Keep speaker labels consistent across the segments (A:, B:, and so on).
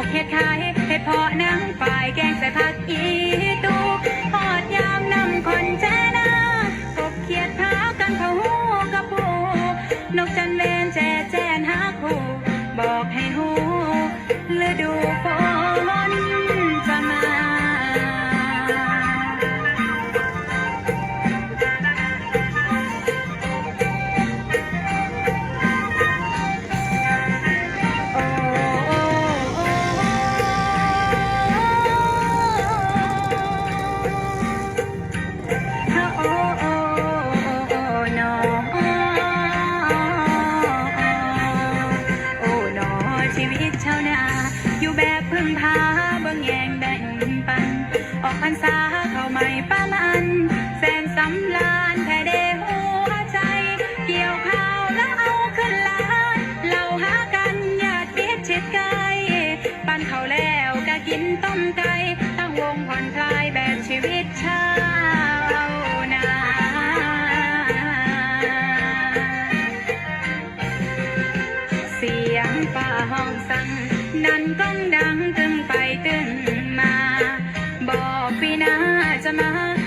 A: กเห็ดไทยเห็ดเพาะหนังฝ่ายแกงใส่ผักอีตูทอดยามนำคนแช่นากบเขียดเท้ากันเขาหูกระปูนกจันเวนแจแจนหาคู่บอกให้หูฤดูฝน ไม่ป้ามันแสนสำลานแท้เดหัวใจ เกี่ยวข้าวแล้วเอาขึ้นลานเราหากันญาติเบียดชิดไกลปันเขาวแล้วก็กินต้มไก่ตั้งวงผ่อนคลายแบบชีวิตชาวนาเสียงป่าห้องสั่งนั้นก้ จะมา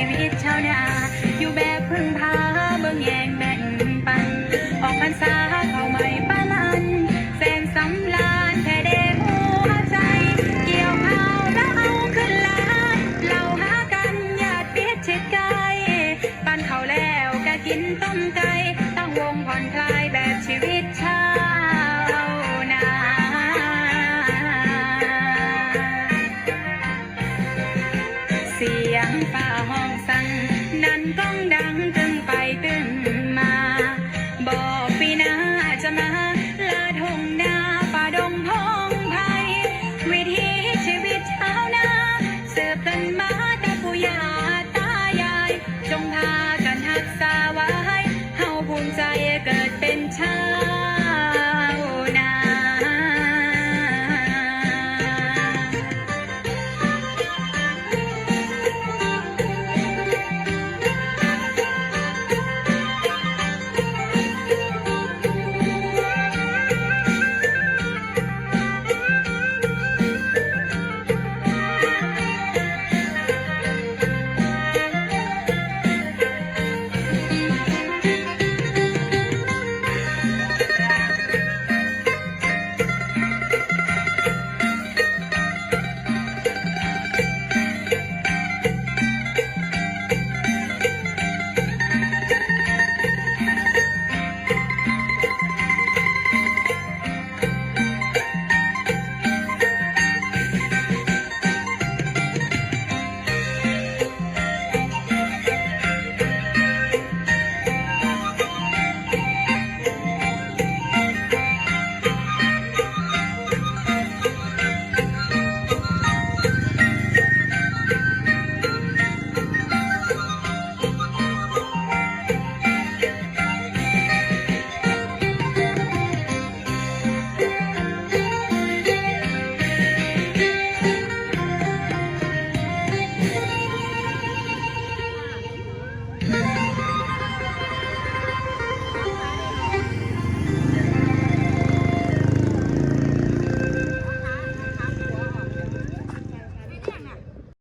A: ชีวิตชาวนา อยู่แบบพึ่งพาเบิ่งแยงแบ่งปัน ออกพรรษาเข้าไม่ปาลันแสนสำลานแค่เดหัวใจ เกี่ยวข้าวแล้วเอาขึ้นลานเราหากันญาติเปียดชิดไกลปันเขาแล้วก็กินต้มไก่ตั้งวงผ่อนคลายาห้องสั่งนั้นก้องดังตึงไปตึง